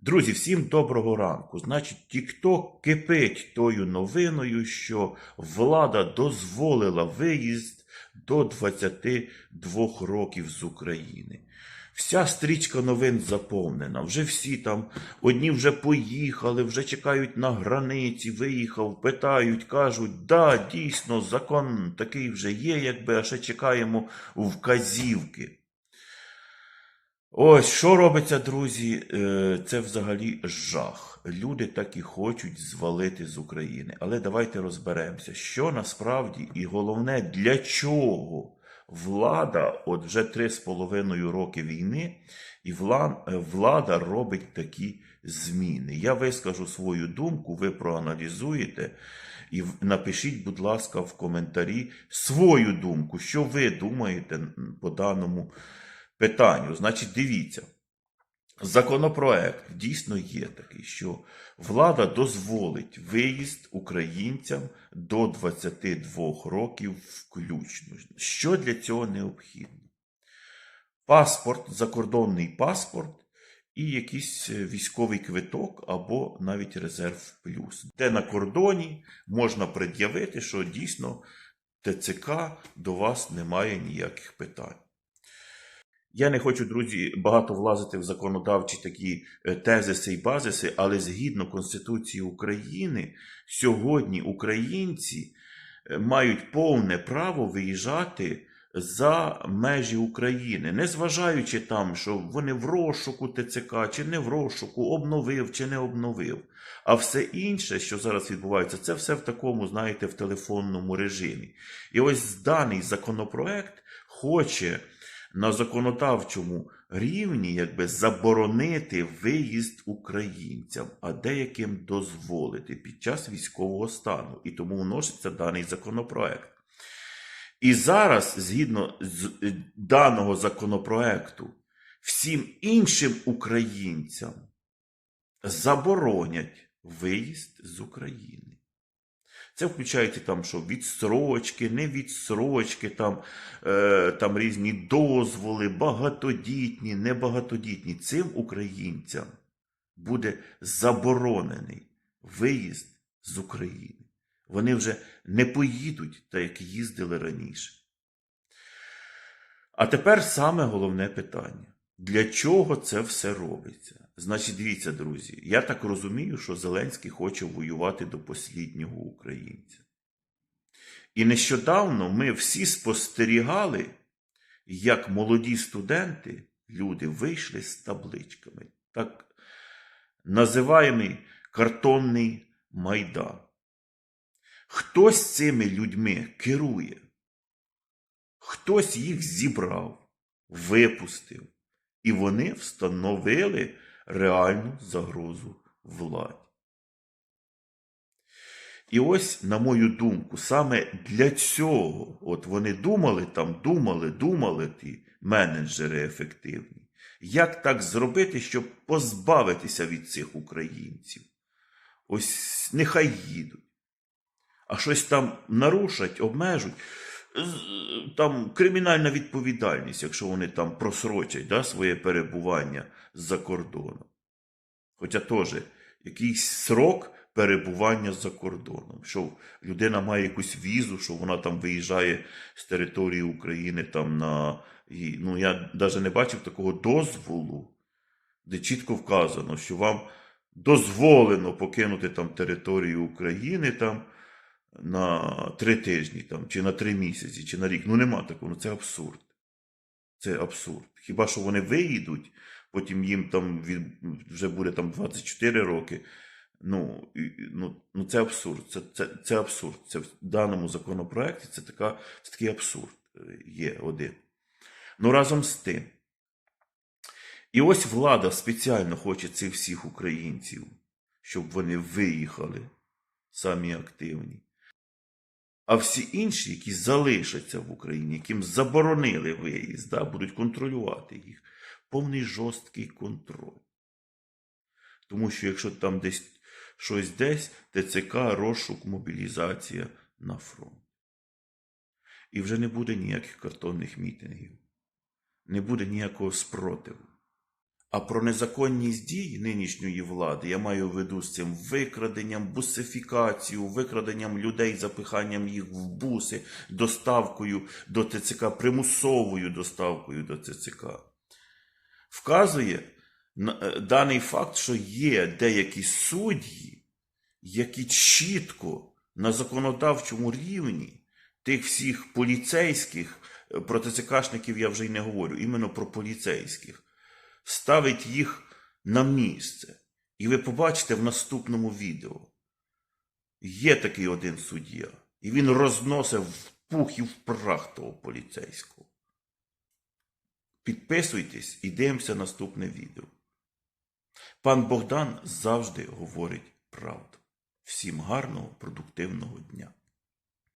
Друзі, всім доброго ранку. Значить, TikTok кипить тою новиною, що влада дозволила виїзд до 22 років з України. Вся стрічка новин заповнена. Вже всі там, одні вже поїхали, вже чекають на границі, виїхав, питають, кажуть, да, дійсно, закон такий вже є, якби, а ще чекаємо вказівки. Ось що робиться, друзі, Е, це взагалі жах. Люди так і хочуть звалити з України. Але давайте розберемося, що насправді і головне, для чого влада, от вже три з половиною роки війни, і е, влада робить такі зміни. Я вискажу свою думку, ви проаналізуєте. І напишіть, будь ласка, в коментарі свою думку, що ви думаєте по даному питанню. Значить, дивіться, законопроект дійсно є такий, що влада дозволить виїзд українцям до 22 років включно. Що для цього необхідно? Паспорт, закордонний паспорт і якийсь е, військовий квиток або навіть резерв плюс. Де на кордоні можна пред'явити, що дійсно ТЦК до вас немає ніяких питань. Я не хочу, друзі, багато влазити в законодавчі такі е, тезиси і базиси, але згідно Конституції України, сьогодні українці е, мають повне право виїжджати за межі України, не зважаючи там, що вони в розшуку ТЦК, чи не в розшуку, обновив чи не обновив. А все інше, що зараз відбувається, це все в такому, знаєте, в телефонному режимі. І ось даний законопроект хоче на законодавчому рівні якби заборонити виїзд українцям, а деяким дозволити під час військового стану. І тому вноситься даний законопроект. І зараз, згідно з е, даного законопроекту, всім іншим українцям заборонять виїзд з України. Це включається там, що відсрочки, не відсрочки, там, е, там різні дозволи, багатодітні, небагатодітні. Цим українцям буде заборонений виїзд з України. Вони вже не поїдуть, так як їздили раніше. А тепер саме головне питання. Для чого це все робиться? Значить, дивіться, друзі, я так розумію, що Зеленський хоче воювати до посліднього українця. І нещодавно ми всі спостерігали, як молоді студенти, люди вийшли з табличками. Так називаємий картонний майдан. Хтось цими людьми керує, хтось їх зібрав, випустив, і вони встановили реальну загрозу владі. І ось, на мою думку, саме для цього, от вони думали там, думали, думали ті менеджери ефективні, як так зробити, щоб позбавитися від цих українців. Ось нехай їдуть. А щось там нарушать, обмежуть. Там кримінальна відповідальність, якщо вони там просрочать да, своє перебування за кордоном. Хоча теж якийсь срок перебування за кордоном, що людина має якусь візу, що вона там виїжджає з території України там на. Ну, я навіть не бачив такого дозволу, де чітко вказано, що вам дозволено покинути там територію України там на три тижні, там, чи на три місяці, чи на рік. Ну нема такого, ну це абсурд. Це абсурд. Хіба що вони виїдуть, потім їм там від, вже буде там 24 роки. Ну, ну, ну це абсурд. Це, це, це абсурд. Це в даному законопроекті це, така, це такий абсурд е, є один. Ну разом з тим. І ось влада спеціально хоче цих всіх українців, щоб вони виїхали самі активні. А всі інші, які залишаться в Україні, яким заборонили виїзд, да, будуть контролювати їх. Повний жорсткий контроль. Тому що якщо там десь щось десь, ТЦК, розшук, мобілізація на фронт. І вже не буде ніяких картонних мітингів, не буде ніякого спротиву. А про незаконність дій нинішньої влади я маю в виду з цим викраденням, бусифікацією, викраденням людей, запиханням їх в буси, доставкою до ТЦК, примусовою доставкою до ТЦК. Вказує е, даний факт, що є деякі судді, які чітко на законодавчому рівні тих всіх поліцейських, е, про ТЦКшників я вже й не говорю, іменно про поліцейських, ставить їх на місце. І ви побачите в наступному відео. Є такий один суддя, і він розносив в пух і в прах того поліцейського. Підписуйтесь і дивимося наступне відео. Пан Богдан завжди говорить правду. Всім гарного, продуктивного дня.